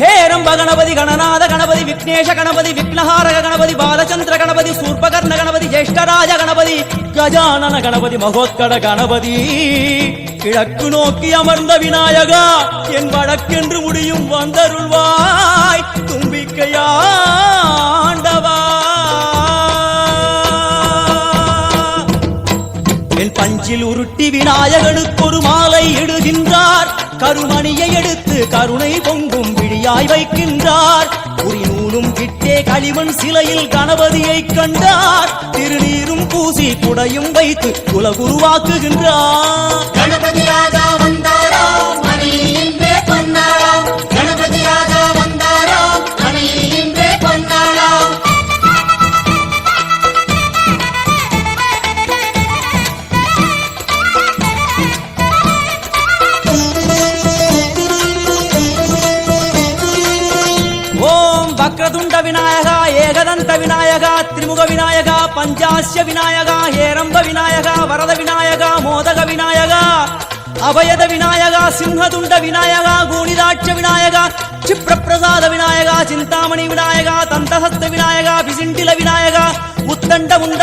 ஹேரம்ப கணபதி கணநாத கணபதி விக்னேஷ கணபதி விக்னஹாரக கணபதி பாலச்சந்திர கணபதி சூர்பகர்ண கணபதி ஜேஷ்டராஜ கணபதி கஜானன கணபதி மகோத்கட கணபதி கிழக்கு நோக்கி அமர்ந்த விநாயகா என் வழக்கென்று முடியும் வந்தருள்வாய் தும்பிக்கையாண்டவா என் பஞ்சில் உருட்டி விநாயகனுக்கு ஒரு மாலை இடுகின்றார். கருமணியை எடுத்து கருணை பொங்கும் விழியாய் வைக்கின்றார். உரி நூலும் கிட்டே களிமண் சிலையில் கணபதியை கண்டார். திருநீரும் பூசி குடையும் வைத்து குலகுருவாக்குகின்றார். கணபதி வக்ரதுண்ட விநாயகா ஏகதந்த விநாயகா திரிமுக விநாயகா பஞ்சாஸ்ய விநாயகா ஹேரம்ப விநாயகா வரத விநாயகா மோதக விநாயகா அபயத விநாயகா சிம்ஹதுண்ட விநாயகா கூணிதாட்ச விநாயகா க்ஷிப்ரப்பிரசாத விநாயகா சிந்தாமணி விநாயகா தந்தஹஸ்த விநாயகா பிசிண்டில விநாயகா உத்தண்ட உண்ட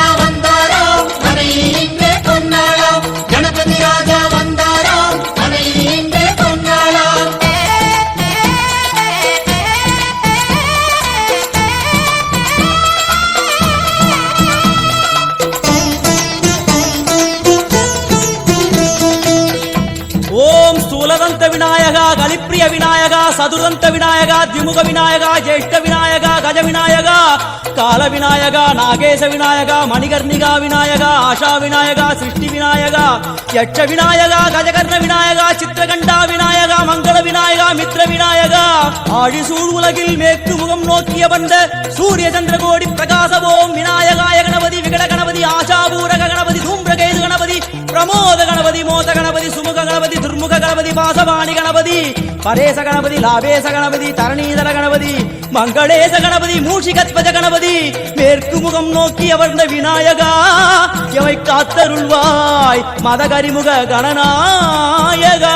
விநாயகா கலிப்பிரிய விநாயகா சதுரந்த விநாயகா திமுக விநாயகா ஜேஷ்ட விநாயகா கஜ விநாயகா கால விநாயகா நாகேச விநாயகா மணிகர்ணிகா விநாயகா ஆஷா விநாயகா சிருஷ்டி விநாயகா யட்ச விநாயகா கஜகர்ண விநாயகா சித்திரகண்டா விநாயகா மங்கள விநாயகா மித்ர விநாயகா. ஆழி சூழ் உலகில் மேற்கு முகம் நோக்கிய வந்த சூரிய சந்திரகோடி பிரகாச ஓம் விநாயகாய கணபதி விகட கணபதி ஆஷாபூரக கணபதி தூம்பிரகேது கணபதி பிரமோத கணபதி மோத கணபதி சுமுக கணபதி துர்முக கணபதி பாசவாணி கணபதி பரேச கணபதி லாபேச கணபதி தரணீதர கணபதி மங்களேச கணபதி மூஷிகத்வஜ கணபதி மேற்கு முகம் நோக்கி அமர்ந்த விநாயகா எவை காத்தருள்வாய் மதகரிமுக கணநாயகா.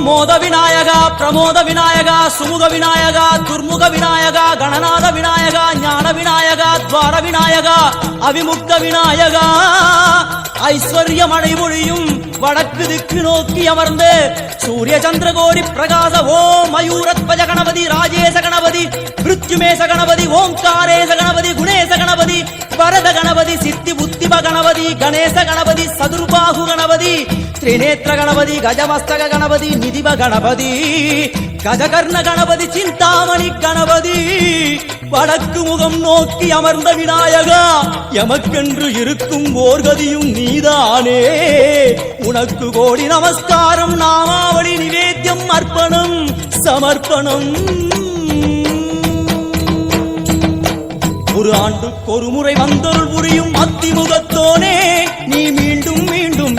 மோத விநாயகா பிரமோத விநாயகா சுமுக விநாயகா துர்முக விநாயகா கணநாத விநாயகா ஞான விநாயகா துவார விநாயகா அவிமுக்த விநாயகா. ஐஸ்வர்ய மழை பொழியும் வடக்கு திக்கு நோக்கி அமர்ந்து சூரிய சந்திர கோரி பிரகாச ஓம் மயூரத்வஜ கணபதி ராஜேச கணபதி மிருத்யுமேச கணபதி ஓம்காரேச கணபதி குணேச கணபதி வரத கணபதி சித்தி புத்திப கணபதி கணேச கணபதி சதுர்பாகு கணபதி திரிநேத்திர கணபதி கஜமஸ்தக கணபதி நிதிப கணபதி கஜகர்ண கணபதி சிந்தாமணி கணபதி வடக்கு முகம் நோக்கி அமர்ந்த விநாயகா எமக்கென்று இருக்கும் ஓர்கதியும் நீதானே உனக்கு கோடி நமஸ்காரம் நாமாவளி நிவேத்தியம் அர்ப்பணம் சமர்ப்பணம் ஒரு ஆண்டுக்கு ஒரு முறை வந்தொருள் புரியும் அத்திமுகத்தோனே